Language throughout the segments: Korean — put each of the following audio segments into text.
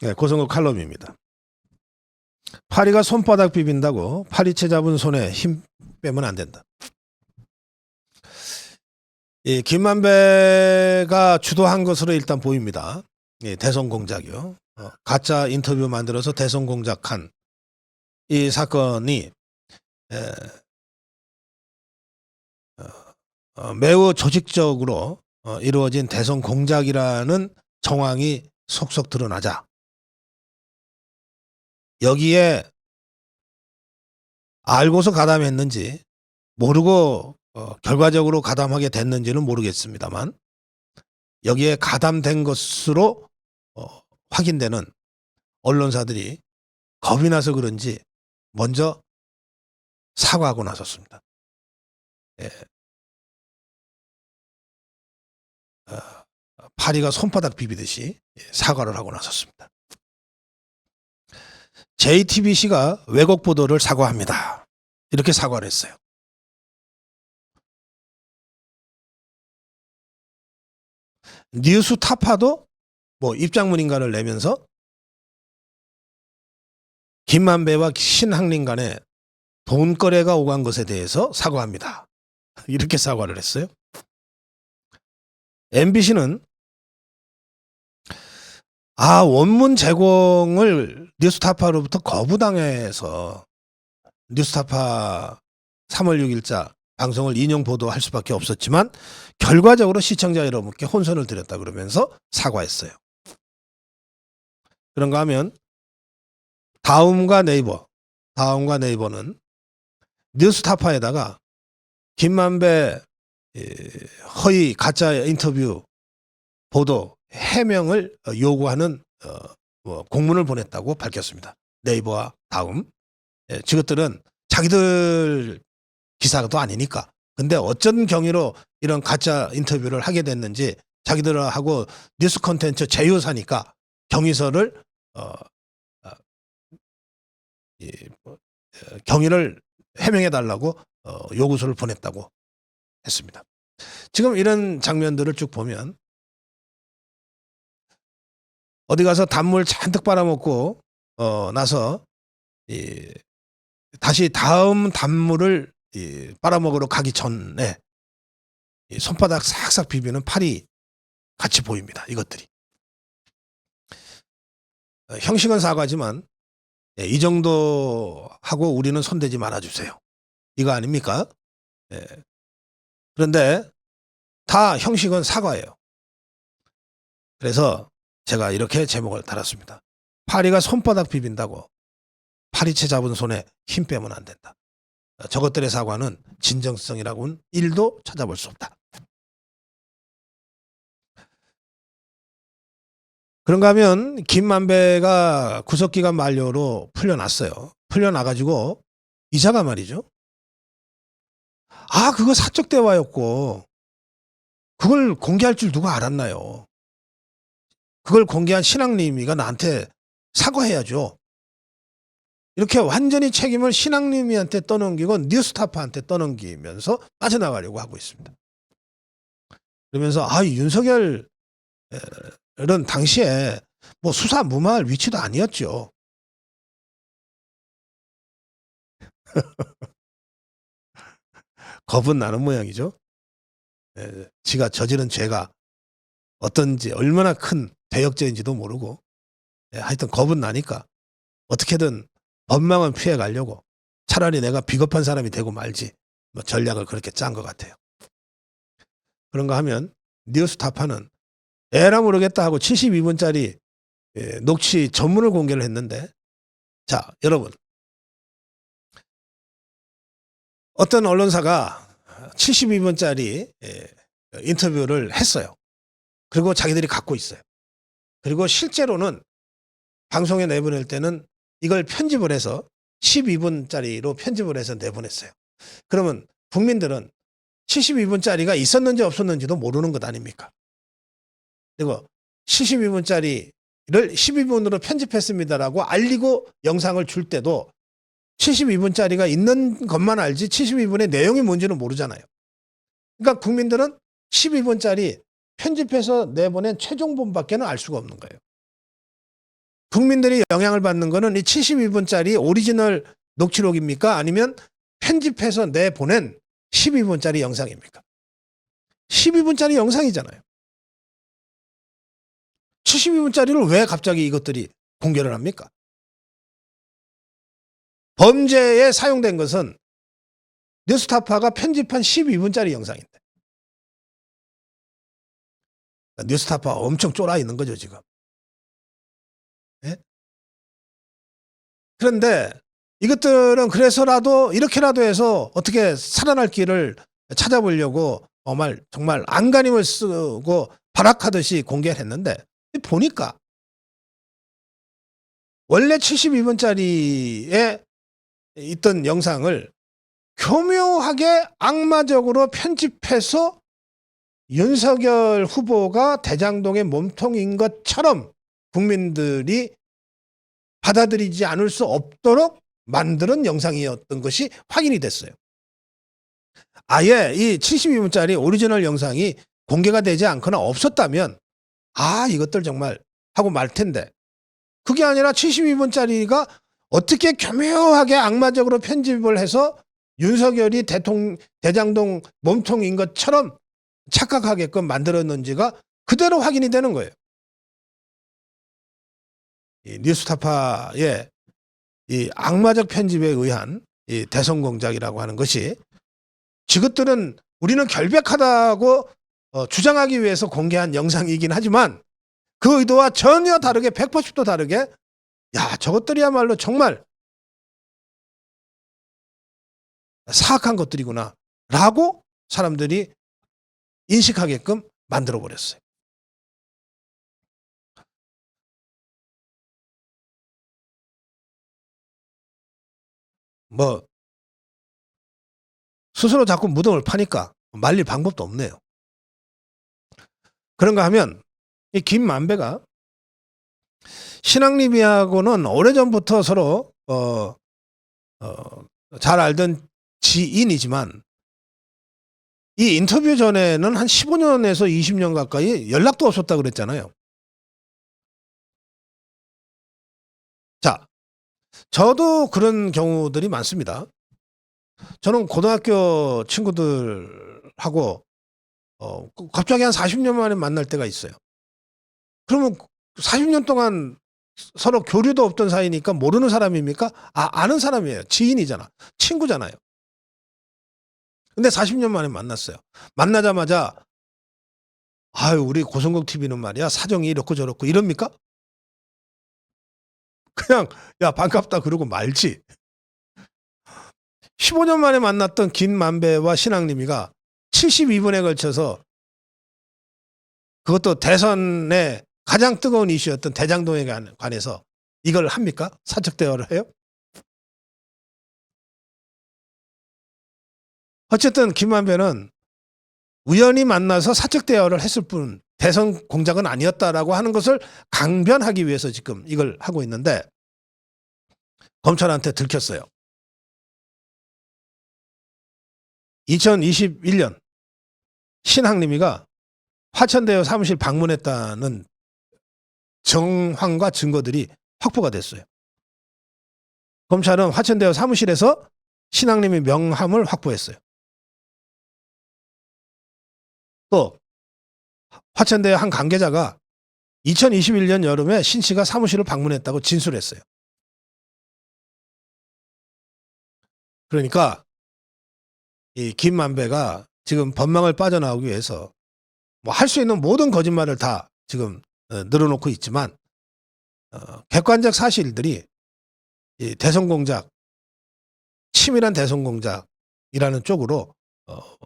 네, 고성국 칼럼입니다. 파리가 손바닥 비빈다고 파리채 잡은 손에 힘 빼면 안 된다. 이 김만배가 주도한 것으로 일단 보입니다. 예, 대선 공작이요. 어, 가짜 인터뷰 만들어서 대선 공작한 이 사건이 에, 어, 어, 매우 조직적으로 어, 이루어진 대선 공작이라는 정황이 속속 드러나자 여기에 알고서 가담했는지 모르고 어, 결과적으로 가담하게 됐는지는 모르겠습니다만 여기에 가담된 것으로 어, 확인되는 언론사들이 겁이 나서 그런지 먼저 사과하고 나섰습니다. 예. 어, 파리가 손바닥 비비듯이 사과를 하고 나섰습니다. JTBC가 왜곡 보도를 사과합니다. 이렇게 사과를 했어요. 뉴스 타파도 뭐 입장문인가를 내면서 김만배와 신학린 간에 돈거래가 오간 것에 대해서 사과합니다. 이렇게 사과를 했어요. MBC는 아 원문 제공을 뉴스타파로부터 거부당해서 뉴스타파 3월 6일자 방송을 인용 보도할 수밖에 없었지만 결과적으로 시청자 여러분께 혼선을 드렸다 그러면서 사과했어요. 그런가 하면 다음과 네이버, 다음과 네이버는 뉴스타파에다가 김만배 이, 허위 가짜 인터뷰 보도 해명을 어, 요구하는 어, 뭐 공문을 보냈다고 밝혔습니다. 네이버와 다음 예, 저것들은 자기들 기사도 아니니까. 근데 어쩐 경위로 이런 가짜 인터뷰를 하게 됐는지 자기들하고 뉴스 콘텐츠 제휴사니까 경위서를 어, 어, 이, 뭐, 어, 경위를 해명해 달라고 어, 요구서를 보냈다고 했습니다. 지금 이런 장면들을 쭉 보면 어디 가서 단물 잔뜩 빨아먹고 어, 나서 이, 다시 다음 단물을 이, 빨아먹으러 가기 전에 이 손바닥 싹싹 비비는 팔이 같이 보입니다. 이것들이 어, 형식은 사과지만 예, 이 정도 하고 우리는 손대지 말아주세요. 이거 아닙니까? 예. 그런데 다 형식은 사과예요. 그래서 제가 이렇게 제목을 달았습니다. 파리가 손바닥 비빈다고 파리채 잡은 손에 힘 빼면 안 된다. 저것들의 사과는 진정성이라고는 1도 찾아볼 수 없다. 그런가 하면 김만배가 구속기간 만료로 풀려났어요. 풀려나가지고 이자가 말이죠. 아 그거 사적 대화였고 그걸 공개할 줄 누가 알았나요? 그걸 공개한 신앙님이가 나한테 사과해야죠. 이렇게 완전히 책임을 신앙님이한테 떠넘기고 뉴스타파한테 떠넘기면서 빠져나가려고 하고 있습니다. 그러면서 아 윤석열은 당시에 뭐 수사 무마할 위치도 아니었죠. 겁은 나는 모양이죠. 예, 지가 저지른 죄가 어떤지 얼마나 큰 대역죄인지도 모르고 예, 하여튼 겁은 나니까 어떻게든 법망은 피해 가려고 차라리 내가 비겁한 사람이 되고 말지 뭐 전략을 그렇게 짠 것 같아요. 그런가 하면 뉴스타파는 에라 모르겠다 하고 72분짜리 예, 녹취 전문을 공개를 했는데 자 여러분 어떤 언론사가 72분짜리 예, 인터뷰를 했어요. 그리고 자기들이 갖고 있어요. 그리고 실제로는 방송에 내보낼 때는 이걸 편집을 해서 12분짜리로 편집을 해서 내보냈어요. 그러면 국민들은 72분짜리가 있었는지 없었는지도 모르는 것 아닙니까? 그리고 72분짜리를 12분으로 편집했습니다라고 알리고 영상을 줄 때도 72분짜리가 있는 것만 알지 72분의 내용이 뭔지는 모르잖아요. 그러니까 국민들은 12분짜리 편집해서 내보낸 최종본밖에는 알 수가 없는 거예요. 국민들이 영향을 받는 거는 이 72분짜리 오리지널 녹취록입니까? 아니면 편집해서 내보낸 12분짜리 영상입니까? 12분짜리 영상이잖아요. 72분짜리를 왜 갑자기 이것들이 공개를 합니까? 범죄에 사용된 것은 뉴스타파가 편집한 12분짜리 영상인데. 뉴스타파 엄청 쫄아 있는 거죠, 지금. 예? 그런데 이것들은 그래서라도 이렇게라도 해서 어떻게 살아날 길을 찾아보려고 정말 정말 안간힘을 쓰고 발악하듯이 공개를 했는데 보니까 원래 72분짜리에 있던 영상을 교묘하게 악마적으로 편집해서 윤석열 후보가 대장동의 몸통인 것처럼 국민들이 받아들이지 않을 수 없도록 만드는 영상이었던 것이 확인이 됐어요. 아예 이 72분짜리 오리지널 영상이 공개가 되지 않거나 없었다면 아 이것들 정말 하고 말 텐데 그게 아니라 72분짜리가 어떻게 교묘하게 악마적으로 편집을 해서 윤석열이 대통 대장동 몸통인 것처럼 착각하게끔 만들었는지가 그대로 확인이 되는 거예요. 이 뉴스타파의 이 악마적 편집에 의한 이 대선 공작이라고 하는 것이 지것들은 우리는 결백하다고 어, 주장하기 위해서 공개한 영상이긴 하지만 그 의도와 전혀 다르게 180도 다르게 야 저것들이야말로 정말 사악한 것들이구나 라고 사람들이 인식하게끔 만들어 버렸어요. 뭐 스스로 자꾸 무덤을 파니까 말릴 방법도 없네요. 그런가 하면 이 김만배가 신앙리비하고는 오래전부터 서로 어, 어, 잘 알던 지인이지만 이 인터뷰 전에는 한 15년에서 20년 가까이 연락도 없었다 그랬잖아요. 자, 저도 그런 경우들이 많습니다. 저는 고등학교 친구들하고 어, 갑자기 한 40년 만에 만날 때가 있어요. 그러면 40년 동안 서로 교류도 없던 사이니까 모르는 사람입니까? 아, 아는 사람이에요. 지인이잖아. 친구잖아요. 근데 40년 만에 만났어요. 만나자마자 아유, 우리 고성국 TV는 말이야. 사정이 이렇고 저렇고 이럽니까? 그냥 야, 반갑다 그러고 말지. 15년 만에 만났던 김만배와 신앙님이가 72분에 걸쳐서 그것도 대선의 가장 뜨거운 이슈였던 대장동에 관- 관해서 이걸 합니까? 사적 대화를 해요? 어쨌든 김만배는 우연히 만나서 사적 대화를 했을 뿐 대선 공작은 아니었다라고 하는 것을 강변하기 위해서 지금 이걸 하고 있는데 검찰한테 들켰어요. 2021년 신학님이가 화천대유 사무실 방문했다는 정황과 증거들이 확보가 됐어요. 검찰은 화천대유 사무실에서 신학님의 명함을 확보했어요. 또 화천대유 한 관계자가 2021년 여름에 신 씨가 사무실을 방문했다고 진술했어요. 그러니까 이 김만배가 지금 법망을 빠져나오기 위해서 뭐 할 수 있는 모든 거짓말을 다 지금 어, 늘어놓고 있지만 어, 객관적 사실들이 이 대선 공작 치밀한 대선 공작이라는 쪽으로 어,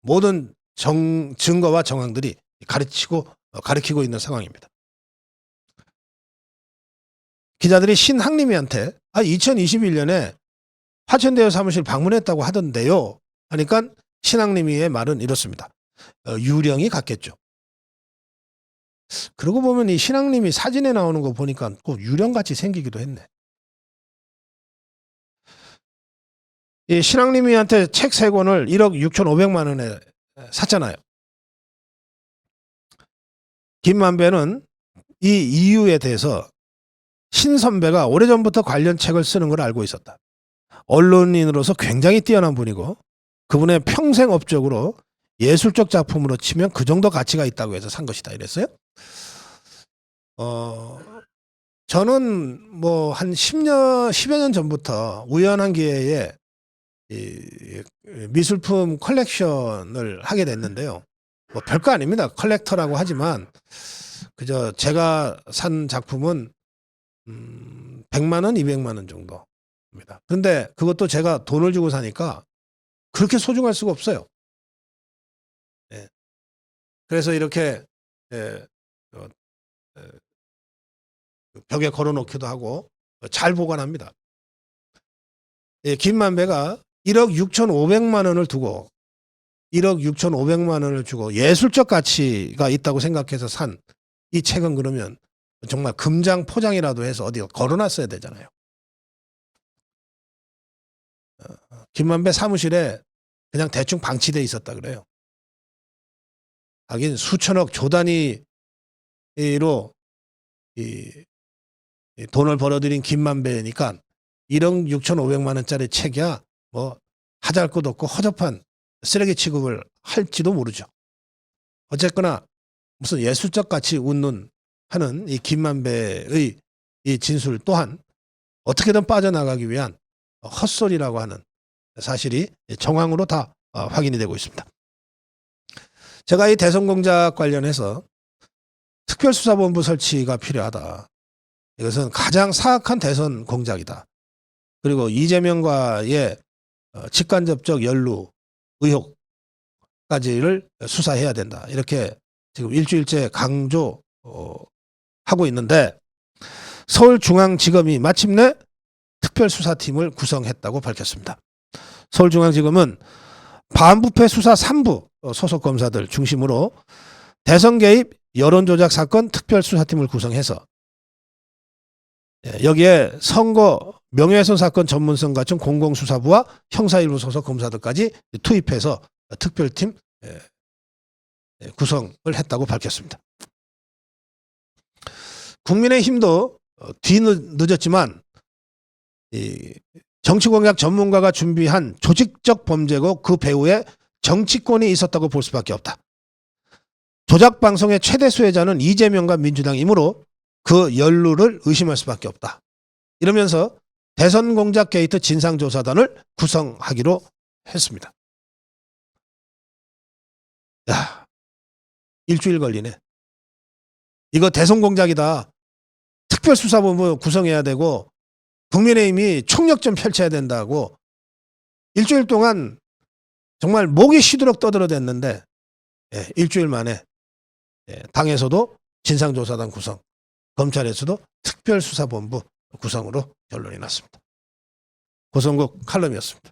모든 정, 증거와 정황들이 가르치고 어, 가르치고 있는 상황입니다. 기자들이 신학림이한테 아 2021년에 화천대유 사무실 방문했다고 하던데요. 하니까 신학림이의 말은 이렇습니다. 어, 유령이 같겠죠. 그러고 보면 이 신앙님이 사진에 나오는 거 보니까 꼭 유령같이 생기기도 했네. 이 신앙님이한테 책 세 권을 1억 6천5백만 원에 샀잖아요. 김만배는 이 이유에 대해서 신 선배가 오래전부터 관련 책을 쓰는 걸 알고 있었다. 언론인으로서 굉장히 뛰어난 분이고 그분의 평생 업적으로 예술적 작품으로 치면 그 정도 가치가 있다고 해서 산 것이다 이랬어요. 어 저는 뭐 한 10년 10여 년 전부터 우연한 기회에 이 미술품 컬렉션을 하게 됐는데요. 뭐 별거 아닙니다. 컬렉터라고 하지만 그저 제가 산 작품은 음 100만 원, 200만 원 정도입니다. 근데 그것도 제가 돈을 주고 사니까 그렇게 소중할 수가 없어요. 예. 그래서 이렇게 예, 어, 에, 벽에 걸어 놓기도 하고 잘 보관합니다. 예, 김만배가 1억 6,500만 원을 두고 1억 6,500만 원을 주고 예술적 가치가 있다고 생각해서 산 이 책은 그러면 정말 금장 포장이라도 해서 어디 걸어놨어야 되잖아요. 어, 김만배 사무실에 그냥 대충 방치돼 있었다 그래요. 하긴 수천억 조 단위로 이, 이 돈을 벌어들인 김만배니까 1억 6,500만 원짜리 책이야 뭐 하잘 것 없고 허접한 쓰레기 취급을 할지도 모르죠. 어쨌거나 무슨 예술적 가치 웃는 하는 이 김만배의 이 진술 또한 어떻게든 빠져나가기 위한 헛소리라고 하는 사실이 정황으로 다 어, 확인이 되고 있습니다. 제가 이 대선 공작 관련해서 특별수사본부 설치가 필요하다. 이것은 가장 사악한 대선 공작이다. 그리고 이재명과의 어, 직간접적 연루 의혹까지를 수사해야 된다. 이렇게 지금 일주일째 강조 어, 하고 있는데 서울중앙지검이 마침내 특별수사팀을 구성했다고 밝혔습니다. 서울중앙지검은 반부패 수사 3부 소속 검사들 중심으로 대선 개입 여론조작 사건 특별수사팀을 구성해서 예, 여기에 선거 명예훼손 사건 전문성과청 공공수사부와 형사일부 소속 검사들까지 투입해서 특별팀 예, 예, 구성을 했다고 밝혔습니다. 국민의힘도 어, 뒤늦었지만 이 정치공약 전문가가 준비한 조직적 범죄고 그 배후에 정치권이 있었다고 볼 수밖에 없다. 조작 방송의 최대 수혜자는 이재명과 민주당이므로 그 연루를 의심할 수밖에 없다. 이러면서 대선 공작 게이트 진상조사단을 구성하기로 했습니다. 야, 일주일 걸리네. 이거 대선 공작이다. 특별수사본부 구성해야 되고 국민의힘이 총력 좀 펼쳐야 된다고 일주일 동안 정말 목이 쉬도록 떠들어댔는데 예, 일주일 만에 예, 당에서도 진상조사단 구성, 검찰에서도 특별수사본부 구성으로 결론이 났습니다. 고성국 칼럼이었습니다.